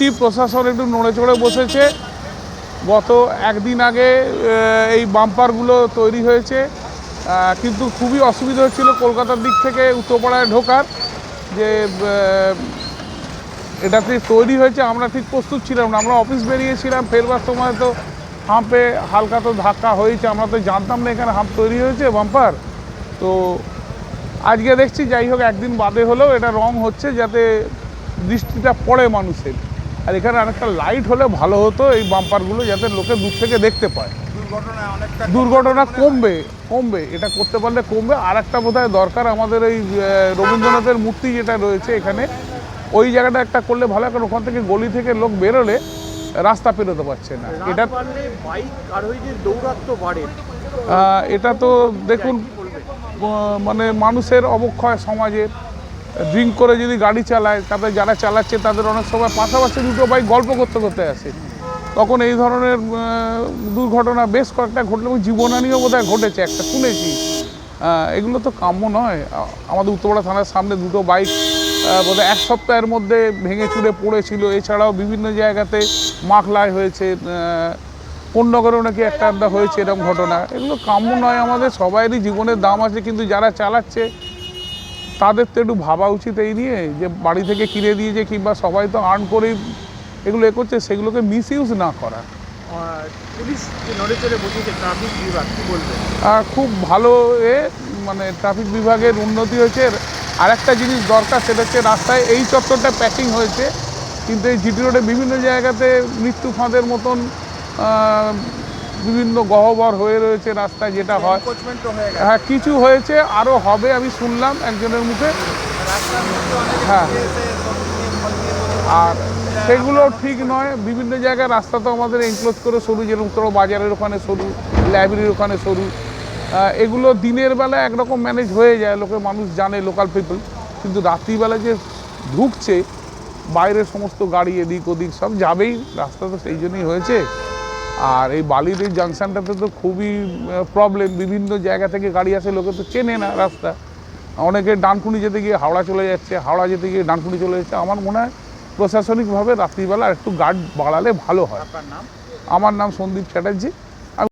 দেখছি প্রশাসন একটু নড়ে চড়ে বসেছে। গত একদিন আগে এই বাম্পারগুলো তৈরি হয়েছে। কিন্তু খুবই অসুবিধা হচ্ছিল কলকাতার দিক থেকে উত্তরপাড়ায় ঢোকার যে আহ, এটাতে তৈরি হয়েছে আমরা ঠিক প্রস্তুত ছিলাম না। আমরা অফিস বেরিয়েছিলাম ফেরবার সময় তো হাম্পে হালকা তো ধাক্কা হয়েছে। আমরা তো জানতাম না এখানে হাম্প তৈরি হয়েছে বাম্পার। তো আজকে দেখছি যাই হোক একদিন বাদে হলেও এটা রং হচ্ছে যাতে দৃষ্টিটা পড়ে মানুষের। আর এখানে আরেকটা লাইট হলে ভালো হতো এই বাম্পারগুলো যাতে লোকে দূর থেকে দেখতে পায়। দুর্ঘটনা কমবে কমবে এটা করতে পারলে কমবে। আর একটা বোধহয় দরকার আমাদের এই রবীন্দ্রনাথের মূর্তি যেটা রয়েছে এখানে ওই জায়গাটা একটা করলে ভালো কারণ ওখান থেকে গলি থেকে লোক বেরোলে রাস্তা পেরোতে পারছে না। এটা এটা তো দেখুন মানে মানুষের অবক্ষয় সমাজে ড্রিঙ্ক করে যদি গাড়ি চালায় তাদের যারা চালাচ্ছে তাদের অনেক সময় পাশাপাশি দুটো বাইক গল্প করতে করতে আসে। তখন এই ধরনের দুর্ঘটনা বেশ কয়েকটা ঘটলে এবং জীবনহানিও বোধহয় ঘটেছে, একটা শুনেছি। এগুলো তো কাম্য নয়। আমাদের উত্তরপাড়া থানার সামনে দুটো বাইক বোধহয় এক সপ্তাহের মধ্যে ভেঙে চুরে পড়েছিল। এছাড়াও বিভিন্ন জায়গাতে মাখলায় হয়েছে কোন্নগরেও নাকি একটা আড্ডা হয়েছে এরকম ঘটনা। এগুলো কাম্য নয় আমাদের সবারই জীবনের দাম আছে, কিন্তু যারা চালাচ্ছে তাদের তো একটু ভাবা উচিত এই নিয়ে যে বাড়ি থেকে কিনে দিয়েছে কিংবা সবাই তো আর্ন করেই এগুলো এ করছে সেগুলোকে মিস ইউজ না করা। আর খুব ভালো এ মানে ট্রাফিক বিভাগের উন্নতি হয়েছে। আর একটা জিনিস দরকার সেটা হচ্ছে রাস্তায় এই চত্বরটা প্যাকিং হয়েছে কিন্তু এই জিটি রোডে বিভিন্ন জায়গাতে মৃত্যু ফাঁদের মতন বিভিন্ন গহ্বর হয়ে রয়েছে রাস্তায় যেটা হয়। হয়ে কিছু হয়েছে আরও হবে আমি শুনলাম একজনের মুখে। হ্যাঁ। আর সেগুলো ঠিক নয় বিভিন্ন জায়গায় রাস্তা তো আমাদের এনক্লোজ করে সরু যেরকম তোর বাজারের ওখানে সরু লাইব্রেরির ওখানে সরু। এগুলো দিনের বেলা একরকম ম্যানেজ হয়ে যায় লোকে মানুষ জানে লোকাল পিপল কিন্তু রাত্রিবেলা যে ঢুকছে বাইরের সমস্ত গাড়ি এদিক ওদিক সব যাবেই রাস্তা তো সেই জন্যই হয়েছে। আর এই বালির এই জাংশনটাতে তো খুবই প্রবলেম বিভিন্ন জায়গা থেকে গাড়ি আসে লোকে তো চেনে না রাস্তা। অনেকে ডানকুনি যেতে গিয়ে হাওড়া চলে যাচ্ছে হাওড়া যেতে গিয়ে ডানকুনি চলে যাচ্ছে। আমার মনে হয় প্রশাসনিকভাবে রাত্রিবেলা একটু গার্ড বাড়ালে ভালো হয়। আপনার নাম? আমার নাম সন্দীপ চ্যাটার্জি।